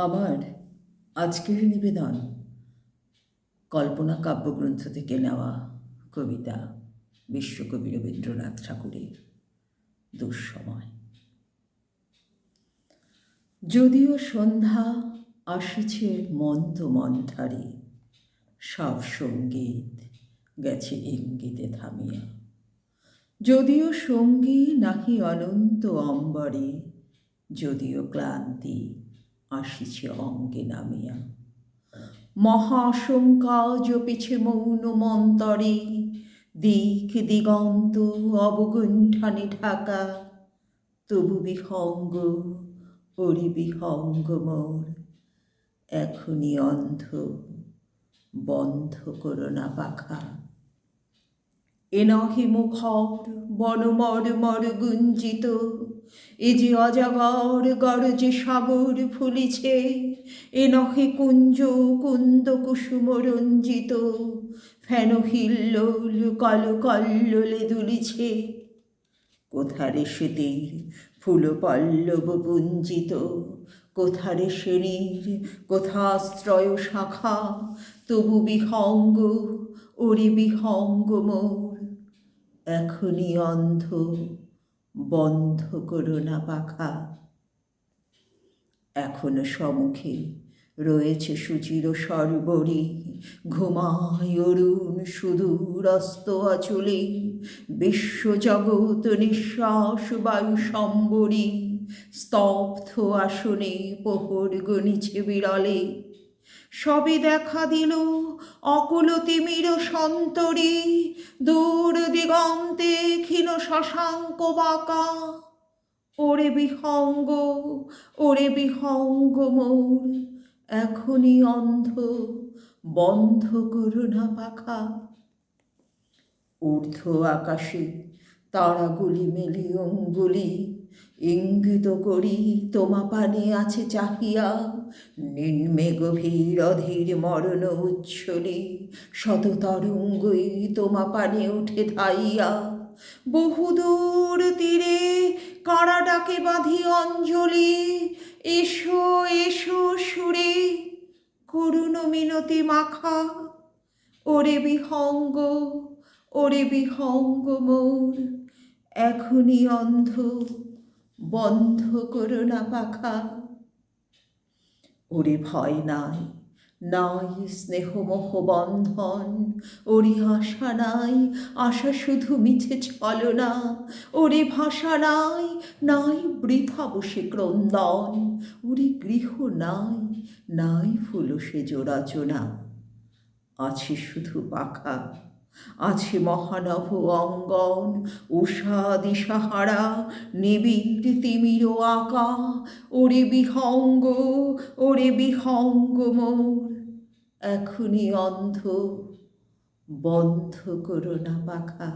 আমার আজকের নিবেদন, কল্পনা কাব্যগ্রন্থ থেকে নেওয়া কবিতা বিশ্বকবি রবীন্দ্রনাথ ঠাকুরের দুঃসময়। যদিও সন্ধ্যা আসিছে মন্দ মন্থারে, সব সংগীত গেছে ইঙ্গিতে থামিয়া। যদিও সঙ্গী নাহি অনন্ত অম্বরে, যদিও ক্লান্তি আসিছে অঙ্গে নামিয়া। মহাশঙ্কা জপিছে মৌন মন্তরে, দিক দিগন্ত অবগুণ্ঠানে ঢাকা। তবু বিহঙ্গ ওরে বিহঙ্গ মোর, এখনই অন্ধ, বন্ধ করো না পাখা। এ নহে মুখর বনমর মর গুঞ্জিত। এ যে অজাগর গরজে সাগর ফুলিছে এ কুঞ্জ কুন্দ কুসুম রঞ্জিত। ফেন হিল্লোল কল কল্লোলে দুলিছে। কোথারে সেতির ফুল পল্লব পুঞ্জিত? কোথারে শ্রেণির কোথাশ্রয় শাখা? তবু বিহঙ্গ, ওরে বিহঙ্গ মোর। এখনই অন্ধ, বন্ধ করো না পাখা। এখনও সম্মুখে রয়েছে সুচির সর্বরী। ঘুমায় অরুণ সুদূর অস্ত অচলে বিশ্বজগৎ নিঃশ্বাস বায়ু সম্বরী। স্তব্ধ আসনে প্রহর গণিছে বিরলে সবে দেখা দিল অকুল তিমির সন্তরী, দূর দিগন্তে ক্ষীণ শশাঙ্ক বাঁকা। ওরে বিহঙ্গ ওরে বিহঙ্গ মোর, এখনই অন্ধ, বন্ধ করো না পাখা। ঊর্ধ্ব আকাশে তারাগুলি মেলি অঙ্গুলি ইঙ্গিত করি, তোমা পানে আছে চাহিয়া। নিম্মে গভীর অধীর মরণ উচ্ছলি শত তরঙ্গই তোমা পানে উঠে ধাইয়া। বহুদূর তীরে কারা ডাকে বাঁধি অঞ্জলি, এসো এসো সুরে, করুণ মিনতি মাখা। ওরে বিহঙ্গ ওরে বিহঙ্গ মোর, এখনই অন্ধ। বন্ধ করো না পাখা। ওরে ভয় নাই নাই স্নেহমোহ বন্ধন, ওরে আশা নাই, আশা শুধু মিছে ছলনা। ওরে ভাষা নাই নাই বৃথা বসে ক্রন্দন। ওরে গৃহ নাই নাই ফুল সে জোড়াচোনা আছে শুধু পাখা। আছে মহানভ অঙ্গন, উষা দিশাহারা নিবিড় তিমির আঁকা, ওরে বিহঙ্গ ওরে বিহঙ্গ মোর। এখনই অন্ধ, বন্ধ করো না পাখা।